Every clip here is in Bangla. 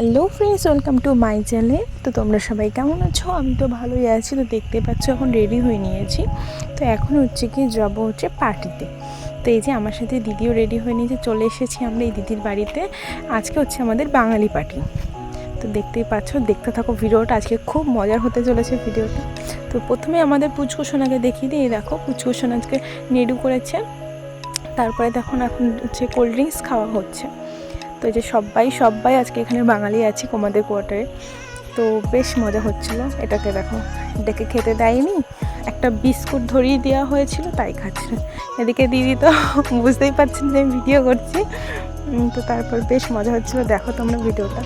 Hello friends welcome to my channel তো তোমরা সবাই কেমন আছো? আমি তো ভালোই আছি। তো দেখতে পাচ্ছ, এখন রেডি হয়ে নিয়েছি। তো এখন হচ্ছে কি, যাব হচ্ছে পার্টিতে তো এই যে আমার সাথে দিদিও রেডি হয়ে নিয়েছে, চলে এসেছি আমরা এই দিদির বাড়িতে। আজকে হচ্ছে আমাদের বাঙালি পার্টি তো দেখতেই পাচ্ছ, দেখতে থাকো ভিডিওটা। আজকে খুব মজার হতে চলেছে ভিডিওটা। তো প্রথমে আমাদের পুচকুসোনাকে দেখিয়ে দিই। দেখো পুচকুসোনা আজকে নেডু করেছে। তারপরে দেখো এখন হচ্ছে কোল্ড ড্রিঙ্কস খাওয়া হচ্ছে। তো এই যে সবাই সবাই আজকে এখানে বাঙালি আছি কোমাদের কোয়ার্টারে তো বেশ মজা হচ্ছিল। এটাকে দেখো এটাকে খেতে দেয়নি। একটা বিস্কুট ধরিয়ে দেওয়া হয়েছিল তাই খাচ্ছে। এদিকে দিদি তো বুঝতেই পারছেন যে আমি ভিডিও করছি। তো তারপর বেশ মজা হচ্ছিল। দেখো তোমরা ভিডিওটা।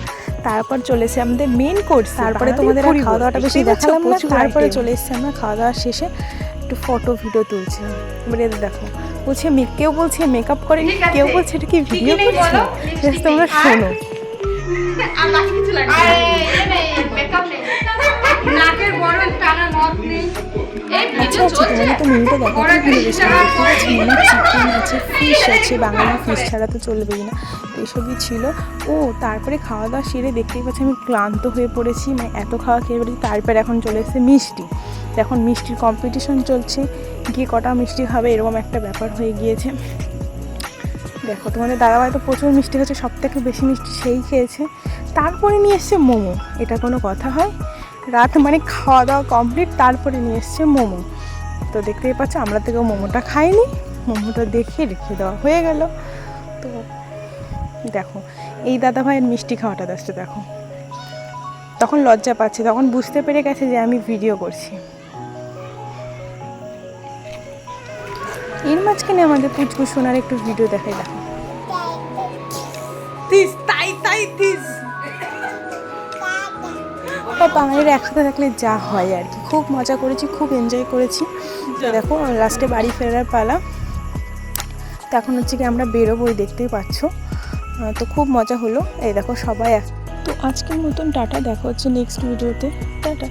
তারপর চলে এসে আমাদের মেন কোর্স তারপরে তোমাদের খাওয়া দাওয়াটা বেশি দেখালাম না তারপরে চলে এসেছে আমরা খাওয়া দাওয়া শেষে। একটু ফটো ভিডিও তুলছে। মানে দেখো বলছে মে- কেউ বলছে মেকআপ করে কেউ বলছে এটা কি ভিডিও করছে? বলো, তোমরা? শোনো। আচ্ছা আচ্ছা তোমাদের তো মেনুটা দেখাতে ভুলে গেছিলাম চিকেন আছে ফিশ আছে বাঙালি ফিশ ছাড়া তো চলবেই না। এসবই ছিল। ও তারপরে খাওয়া দাওয়া সেরে দেখতেই পাচ্ছি আমি ক্লান্ত হয়ে পড়েছি। মানে এত খাওয়া খেয়ে পড়েছি তারপরে এখন চলে এসেছে মিষ্টি। এখন মিষ্টির কম্পিটিশন চলছে। গিয়ে কটা মিষ্টি খাবে এরকম একটা ব্যাপার হয়ে গিয়েছে। দেখো তোমাদের দাদাভাই তো প্রচুর মিষ্টি খাচ্ছে সব থেকে বেশি মিষ্টি সেই খেয়েছে। তারপরে নিয়ে এসছে মোমো। এটা কোনো কথা হয়? রাত মানে খাওয়া দাওয়া কমপ্লিট তারপরে নিয়ে এসছে মোমো। তো দেখতেই পাচ্ছ আমরা থেকে মোমোটা খাইনি। মোমোটা দেখে রেখে দেওয়া হয়ে গেল। তো দেখো এই দাদা ভাইয়ের মিষ্টি খাওয়াটা দেখছ দেখো। তখন লজ্জা পাচ্ছে তখন বুঝতে পেরে গেছে যে আমি ভিডিও করছি। এর মাঝখানে আমাদের পুচকু সোনার একটু ভিডিও দেখাই দেখো। তিস তাই তাই তিস বা বাঙালিরা একসাথে থাকলে যা হয় আর কি। খুব মজা করেছি, খুব এনজয় করেছি। তো দেখো লাস্টে বাড়ি ফেরার পালা। তো এখন হচ্ছে কি আমরা বেরোবই দেখতেই পাচ্ছ। তো খুব মজা হলো। এই দেখো সবাই এক তো আজকের মতন, টাটা। দেখা হচ্ছে নেক্সট ভিডিওতে টাটা।